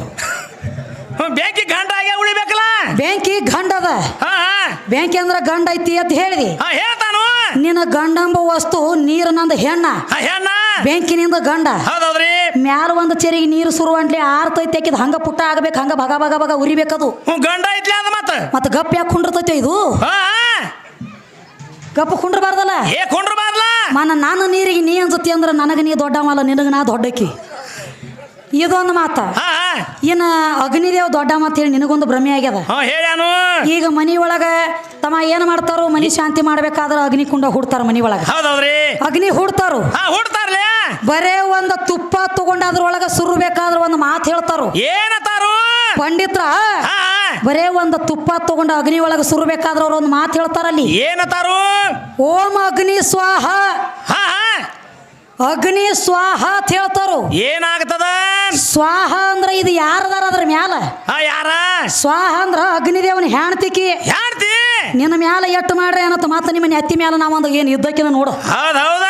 [SPEAKER 2] ಹ್ಮ್, ಬೆಂಕಿ ಗಂಡ ಆಗೇ ಉಳಿಬೇಕಲ್ಲ?
[SPEAKER 1] ಬೆಂಕಿ ಗಂಡ ಅದ.
[SPEAKER 2] ಹಾ ಹಾ.
[SPEAKER 1] ಬೆಂಕಿ ಅಂದ್ರ ಗಂಡ ಐತಿ ಅಂತ ಹೇಳಿದಿ.
[SPEAKER 2] ಹಾ ಹೇಳ್ತಾನು.
[SPEAKER 1] ನಿನ್ನ ಗಂಡಂಬ ವಸ್ತು ನೀರ ನಂದು ಹೆಣ್ಣ.
[SPEAKER 2] ಹಾ ಹೆಣ್ಣ.
[SPEAKER 1] ಬೆಂಕಿನಿಂದ ಗಂಡ.
[SPEAKER 2] ಹೌದೌದ್ರಿ.
[SPEAKER 1] ಮ್ಯಾಲ ಒಂದು ಚೆರಿಗೆ ನೀರು ಸುರುವಂಟ್ಲಿ ಆರ್ತೈತೆ ಆಕಿದ್ ಹಂಗ ಪುಟ್ಟ ಆಗಬೇಕು ಹಂಗ ಭಗ ಭಗ ಭಗ ಉರಿಬೇಕದು.
[SPEAKER 2] ಗಂಡ ಐತ್ಲ ಅದ ಮತ್ತ?
[SPEAKER 1] ಮತ್ತ ಗಪ್ ಯಾಕೆ ಕುಂಡಿರ್ತೈತೆ ಇದು. ಗಪ್ಪ ಕುಂಡ್ರಬಾರ್ದಲ್ಲ?
[SPEAKER 2] ಏ ಕೊಂಡ್ರು ಬಾರ್ಲ
[SPEAKER 1] ಮನ ನಾನು ನೀರಿಗೆ ನೀ ಅನ್ಸುತ್ತೆ ಅಂದ್ರೆ ನನಗೆ ನೀ ದೊಡ್ಡವಲ್ಲ ನಿನಗೆ ನಾ ದೊಡ್ಡಕಿ ಇದೊಂದು ಮಾತ. ಏನ ಅಗ್ನಿದೇವ್ ದೊಡ್ಡ ಮಾತು ಹೇಳಿ ನಿನಗೊಂದು ಭ್ರಮೆ ಆಗ್ಯದ?
[SPEAKER 2] ಹೇಳ್ಯಾನು
[SPEAKER 1] ಈಗ ಮನಿ ಒಳಗ ತಮ್ಮ ಏನು ಮಾಡ್ತಾರೋ ಮನಿ ಶಾಂತಿ ಮಾಡ್ಬೇಕಾದ್ರೆ ಅಗ್ನಿ ಕುಂಡ ಹುಡ್ತಾರ ಮನಿ ಒಳಗ. ಅಗ್ನಿ ಹುಡ್ತಾರು.
[SPEAKER 2] ಹುಡ್ತಾರ್ಲೆ.
[SPEAKER 1] ಬರೇ ಒಂದು ತುಪ್ಪ ತಗೊಂಡ ಅದ್ರೊಳಗ ಸುರ್ಬೇಕಾದ್ರೆ ಒಂದು ಮಾತು ಹೇಳ್ತಾರು.
[SPEAKER 2] ಏನತಾರು?
[SPEAKER 1] ಪಂಡಿತ್ರ. ಬರೇ ಒಂದು ತುಪ್ಪ ತಗೊಂಡ ಅಗ್ನಿ ಒಳಗೆ ಸುರ್ಬೇಕಾದ್ರೆ ಅವ್ರು ಒಂದು ಮಾತು ಹೇಳ್ತಾರಲ್ಲಿ.
[SPEAKER 2] ಏನತಾರು?
[SPEAKER 1] ಓಂ ಅಗ್ನಿ ಸ್ವಾಹ. ಅಗ್ನಿ ಸ್ವಾಹ ಅಂತ ಹೇಳ್ತಾರು.
[SPEAKER 2] ಏನಾಗ್ತದ?
[SPEAKER 1] ಸ್ವಾಹ ಅಂದ್ರ ಇದು ಯಾರದಾರ ಅದ್ರ ಮ್ಯಾಲ?
[SPEAKER 2] ಯಾರ?
[SPEAKER 1] ಸ್ವಾಹ ಅಂದ್ರ ಅಗ್ನಿದೇವನ ಹೆಣ್ತಿಕಿ.
[SPEAKER 2] ಯಾರ್ತಿ
[SPEAKER 1] ನಿನ್ನ ಮ್ಯಾಲ ಎಟ್ಟು ಮಾಡ್ರಿ ಅನ್ನತ್ತ ಮಾತ ನಿಮ್ಮ ನೆತ್ತಿ ಮ್ಯಾಲ ನಾವೊಂದು ಏನು ಇದ್ದಕ್ಕಿನ ನೋಡು.
[SPEAKER 2] ಹೌದ್ ಹೌದ?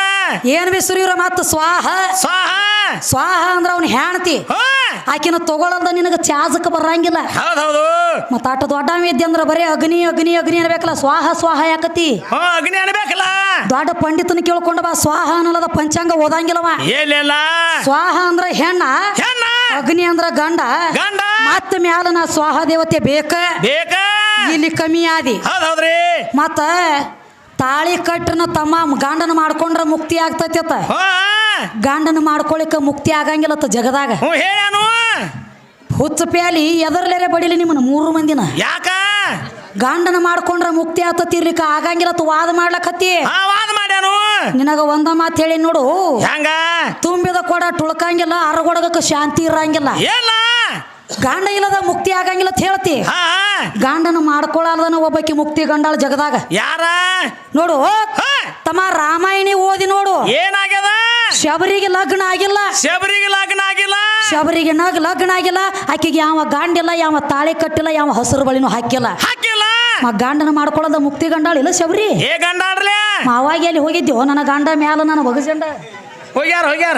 [SPEAKER 1] ಏನ್ ಬಿಸಿರಿವ್ರ ಮತ್ತ ಸ್ವಾಹ.
[SPEAKER 2] ಸ್ವಾಹ?
[SPEAKER 1] ಸ್ವಾಹ ಅಂದ್ರ ಅವನ ಹೆಣ್ತಿ.
[SPEAKER 2] ಹೋ
[SPEAKER 1] ಆಕಿನ ತಗೊಳಲ್ದ ನಿನಗೆ ಚಾಜಕ್ಕೆ ಬರಂಗಿಲ್ಲ. ಮತ್ತ ಆಟ ದೊಡ್ಡ ಇದ್ದೆ ಅಂದ್ರ ಬರೀ ಅಗ್ನಿ ಅಗ್ನಿ ಅಗ್ನಿ ಅನ್ಬೇಕಲ್ಲ ಸ್ವಾಹ ಸ್ವಾಹ ಯಾಕತಿ?
[SPEAKER 2] ಅಗ್ನಿ ಅನ್ಬೇಕಲ್ಲ.
[SPEAKER 1] ದೊಡ್ಡ ಪಂಡಿತನ ಕೇಳ್ಕೊಂಡ ಬಾ ಸ್ವಾಹ ಅನ್ನೋದ ಪಂಚಾಂಗ ಓದಂಗಿಲ್ಲವ. ಸ್ವಾಹ ಅಂದ್ರ ಹೆಣ್ಣ ಅಗ್ನಿ ಅಂದ್ರ ಗಂಡ.
[SPEAKER 2] ಗಂಡ.
[SPEAKER 1] ಮತ್ತ ಮ್ಯಾಲ ನಾ ಸ್ವಾಹ ದೇವತೆ ಬೇಕ.
[SPEAKER 2] ಬೇಕ.
[SPEAKER 1] ಇಲ್ಲಿ ಕಮ್ಮಿ ಆದಿ. ಮತ್ತ ತಾಳಿ ಕಟ್ಟನ ತಮ್ಮ ಗಂಡನ ಮಾಡ್ಕೊಂಡ್ರ ಮುಕ್ತಿ ಆಗ್ತೈತಿ ಗಂಡನ ಮಾಡ್ಕೊಳಿಕ ಮುಕ್ತಿ ಆಗಂಗಿಲ್ಲ ಜಗದಾಗ. ಹುಚ್ಚ ಪ್ಯಾಲಿ ಎದರ್ಲೇರೆ ಬಡಿಲಿ ನಿಮ್ಮನ್ನ ಮೂರು ಮಂದಿನ.
[SPEAKER 2] ಯಾಕ?
[SPEAKER 1] ಗಂಡನ ಮಾಡ್ಕೊಂಡ್ರ ಮುಕ್ತಿ ಆಗ್ತತಿ ಆಗಂಗಿಲ್ಲ ತು ವಾದ ಮಾಡ್ಲಕತ್ತಿ.
[SPEAKER 2] ವಾದ ಮಾಡ್ಯಾನು.
[SPEAKER 1] ನಿನಗ ಒಂದ ಮಾತು ಹೇಳಿ ನೋಡು.
[SPEAKER 2] ಹೆಂಗ?
[SPEAKER 1] ತುಂಬಿದ ಕೊಡ ಟುಳ್ಕಂಗಿಲ್ಲ ಅರಗೊಡಗಕ್ಕ ಶಾಂತಿ ಇರಂಗಿಲ್ಲ.
[SPEAKER 2] ಏನ?
[SPEAKER 1] ಗಂಡ ಇಲ್ಲದ ಮುಕ್ತಿ ಆಗಂಗಿಲ್ಲ ಅಂತ ಹೇಳ್ತಿ. ಗಂಡನ ಮಾಡ್ಕೊಳಾರ್ದನ ಒಬ್ಬಾಕಿ ಮುಕ್ತಿ ಗಂಡಾಳ ಜಗದಾಗ.
[SPEAKER 2] ಯಾರ?
[SPEAKER 1] ನೋಡು ತಮ್ಮ ರಾಮಾಯಣಿ ಓದಿ ನೋಡು.
[SPEAKER 2] ಏನಾಗ್ಯದ?
[SPEAKER 1] ಶಬರಿಗೆ ಲಗ್ನ ಆಗಿಲ್ಲ.
[SPEAKER 2] ಶಬರಿಗೆ ಲಗ್ನ
[SPEAKER 1] ಶಬರಿಗೆ ನಗ ಲಗ್ನ ಆಗಿಲ್ಲ ಆಕೆಗೆ ಯಾವ ಗಾಂಡಿಲ್ಲ ಯಾವ ತಾಳೆ ಕಟ್ಟಿಲ್ಲ ಯಾವ ಹಸಿರು ಬಳಿನೂ ಹಾಕಿಲ್ಲ.
[SPEAKER 2] ಹಾಕಿಲ್ಲ.
[SPEAKER 1] ಮಾ ಗಂಡನ ಮಾಡ್ಕೊಳ್ಳೋದ ಮುಕ್ತಿ ಗಂಡಾಳ ಇಲ್ಲ ಶಬರಿ?
[SPEAKER 2] ಏ
[SPEAKER 1] ಮಾವಾಗಿ ಅಲ್ಲಿ ಹೋಗಿದ್ಯೋ ನನ್ನ ಗಂಡ ಮ್ಯಾಲ ನನ್ನ ಒಗಜಂಡ
[SPEAKER 2] ಹೋಗ್ಯಾರ ಹೋಗ್ಯಾರ.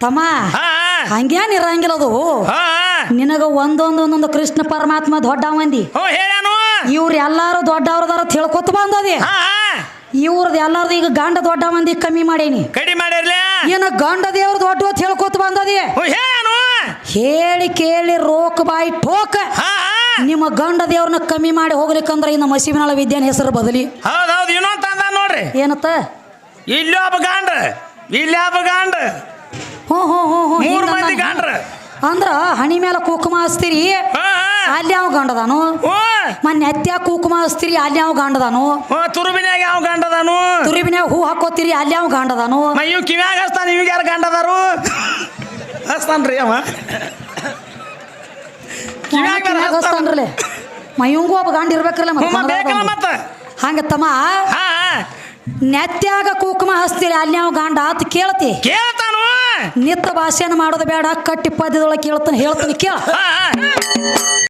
[SPEAKER 1] ತಮ್ಮ
[SPEAKER 2] ಹಾ
[SPEAKER 1] ಹಂಗೇನ್ ಇರಂಗಿಲ್ಲ ಅದು.
[SPEAKER 2] ಹಾ
[SPEAKER 1] ನಿನಗ ಒಂದೊಂದು ಒಂದೊಂದು ಕೃಷ್ಣ ಪರಮಾತ್ಮ ದೊಡ್ಡ ಮಂದಿ
[SPEAKER 2] ಹೇಳ್ಯಾನು.
[SPEAKER 1] ಇವ್ರು ಎಲ್ಲಾರು ದೊಡ್ಡವ್ರದಾರ ತಿಳ್ಕೊತ ಬಂದದೆ.
[SPEAKER 2] ಹಾ.
[SPEAKER 1] ಇವ್ರದ್ದು ಎಲ್ಲಾರ್ದು ಈಗ ಗಂಡ ದೊಡ್ಡ ಮಂದಿ ಕಮ್ಮಿ ಮಾಡೇನಿ.
[SPEAKER 2] ಕಡಿಮೆ ಮಾಡಿರ್ಲಿ
[SPEAKER 1] ಏನ ಗಂಡ ದೇವ್ರ ದೊಡ್ಡ ಅಂತ ಹೇಳ್ಕೊತ ಬಂದದಿ? ಹೇಳಿ ಕೇಳಿ ರೋಕ್ ಬಾಯಿ
[SPEAKER 2] ಠೋಕ್
[SPEAKER 1] ನಿಮ್ಮ ಗಂಡ ದೇವ್ರನ್ನ ಕಮ್ಮಿ ಮಾಡಿ ಹೋಗ್ಲಿಕ್ಕಂದ್ರ ಇನ್ನ ಮಸೀಬಿನಾಳ ವಿದ್ಯಾನ ಹೆಸರು ಬದಲಿ?
[SPEAKER 2] ಹೌದೌದು ಹೌದು ಇನ್ನೊಂದು ತಂದ ನೋಡ್ರಿ.
[SPEAKER 1] ಏನತ್ತ?
[SPEAKER 2] ಇಲ್ಲಿ ಗಾಂಡ್ರ ಇಲ್ಲೊಬ್ಬ ಗಾಂಡ್ರ.
[SPEAKER 1] ಹ್ಞೂ ಹ್ಞೂ ಹ್ಞೂ
[SPEAKER 2] ಮೂರ್ ಮಂದಿ. ಗಾಂಡ್ರ.
[SPEAKER 1] ಅಂದ್ರ ಹಣಿ ಮೇಲೆ ಕುಕುಮ ಹಚ್ತೀರಿ ಅಲ್ಲಿ ಯಾವ ಗಂಡದಾನು. ಮೊನ್ನೆ ಎತ್ತ್ಯಾಗ ಕುಕುಮ ಹಚ್ತೀರಿ ಅಲ್ಲಿ ಯಾವ ಗಂಡದಾನು.
[SPEAKER 2] ತುರುಬಿನ್ಯಾಗ ಯಾವ ಗಂಡದಾನು?
[SPEAKER 1] ತುರುಬಿನ್ಯಾಗ ಹೂ ಹಾಕೋತೀರಿ ಅಲ್ಲಿ ಯಾವ ಗಂಡದಾನು.
[SPEAKER 2] ಇವ್ ಕಿವ್ಯಾಗ ಹಸ್ತಾನ ಇವಾಗ ಯಾರು ಗಂಡದಾರು ಹಸ್ತಾನ್ರಿ ಅವ ಹಸ್ತಾನ
[SPEAKER 1] ಮೈಯಂಗೂ ಒಬ್ಬ ಗಂಡ ಇರ್ಬೇಕ್ರಲ್ಲ ಮತ್ತೆ ಹಂಗ ತಮ್ಮ ನೆತ್ಯಾಗ ಕುಕುಮ ಹಚ್ತೀರಿ ಅಲ್ಲಿ ಯಾವ ಗಂಡ ಆತ ಕೇಳ್ತಿ.
[SPEAKER 2] ಕೇಳ್ತಾನು?
[SPEAKER 1] ನಿತ್ತ ಭಾಷೆನ ಮಾಡೋದು ಬೇಡ ಕಟ್ಟಿ ಪದ್ಯದೊಳಗೆ ಕೇಳ್ತಾನೆ ಹೇಳ್ತಾನೆ ಕೇಳ.